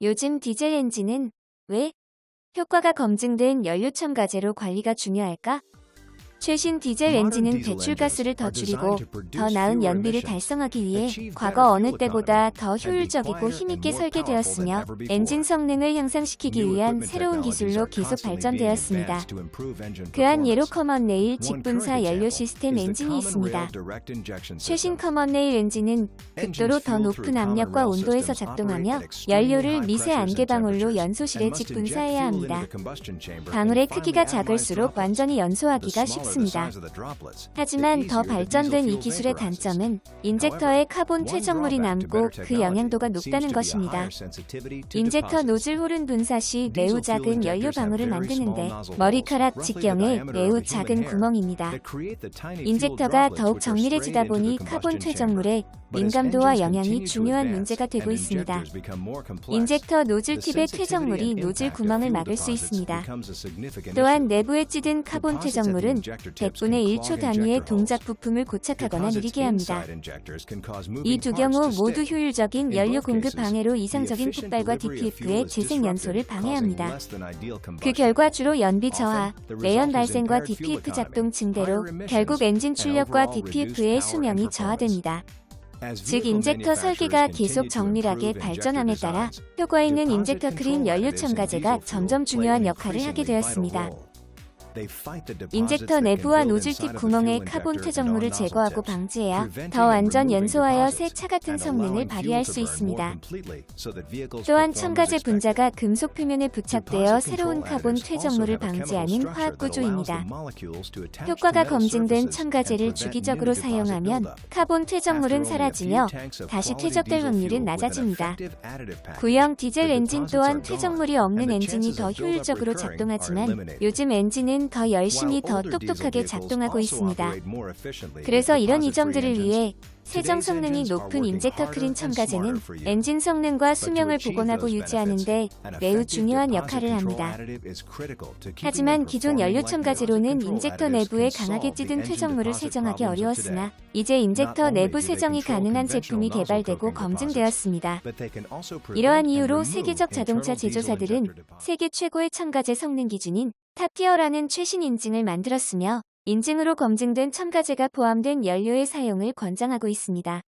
요즘 디젤 엔진은 왜 효과가 검증된 연료 첨가제로 관리가 중요할까? 최신 디젤 엔진은 배출가스를 더 줄이고 더 나은 연비를 달성하기 위해 과거 어느 때보다 더 효율적이고 힘있게 설계되었으며 엔진 성능을 향상시키기 위한 새로운 기술로 계속 발전되었습니다. 그한 예로 커먼 레일 직분사 연료 시스템 엔진이 있습니다. 최신 커먼 레일 엔진은 극도로 더 높은 압력과 온도에서 작동하며 연료를 미세 안개 방울로 연소실에 직분사해야 합니다. 방울의 크기가 작을수록 완전히 연소하기가 쉽습니다. 하지만 더 발전된 이 기술의 단점은 인젝터에 카본 퇴적물이 남고 그 영양도가 높다는 것입니다. 인젝터 노즐 홀은 분사 시 매우 작은 연료 방울을 만드는데 머리카락 직경에 매우 작은 구멍입니다. 인젝터가 더욱 정밀해지다 보니 카본 퇴적물의 민감도와 영향이 중요한 문제가 되고 있습니다. 인젝터 노즐 팁의 퇴적물이 노즐 구멍을 막을 수 있습니다. 또한 내부에 찌든 카본 퇴적물은 100분의 1초 단위의 동작 부품을 고착하거나 느리게 합니다. 이 두 경우 모두 효율적인 연료 공급 방해로 이상적인 폭발과 DPF의 재생 연소를 방해합니다. 그 결과 주로 연비 저하, 매연 발생과 DPF 작동 증대로 결국 엔진 출력과 DPF의 수명이 저하됩니다. 즉 인젝터 설계가 계속 정밀하게 발전함에 따라 효과 있는 인젝터 크린 연료 첨가제가 점점 중요한 역할을 하게 되었습니다. 인젝터 내부와 노즐 팁 구멍의 카본 퇴적물을 제거하고 방지해야 더 완전 연소하여 새 차 같은 성능을 발휘할 수 있습니다. 또한 첨가제 분자가 금속 표면에 부착되어 새로운 카본 퇴적물을 방지하는 화학 구조입니다. 효과가 검증된 첨가제를 주기적으로 사용하면 카본 퇴적물은 사라지며 다시 퇴적될 확률은 낮아집니다. 구형 디젤 엔진 또한 퇴적물이 없는 엔진이 더 효율적으로 작동하지만 요즘 엔진은 더 열심히 더 똑똑하게 작동하고 있습니다. 그래서 이런 이점들을 위해 세정 성능이 높은 인젝터 크린 첨가제는 엔진 성능과 수명을 복원하고 유지하는데 매우 중요한 역할을 합니다. 하지만 기존 연료 첨가제로는 인젝터 내부에 강하게 찌든 퇴적물을 세정하기 어려웠으나 이제 인젝터 내부 세정이 가능한 제품이 개발되고 검증되었습니다. 이러한 이유로 세계적 자동차 제조사들은 세계 최고의 첨가제 성능 기준인 탑티어라는 최신 인증을 만들었으며 인증으로 검증된 첨가제가 포함된 연료의 사용을 권장하고 있습니다.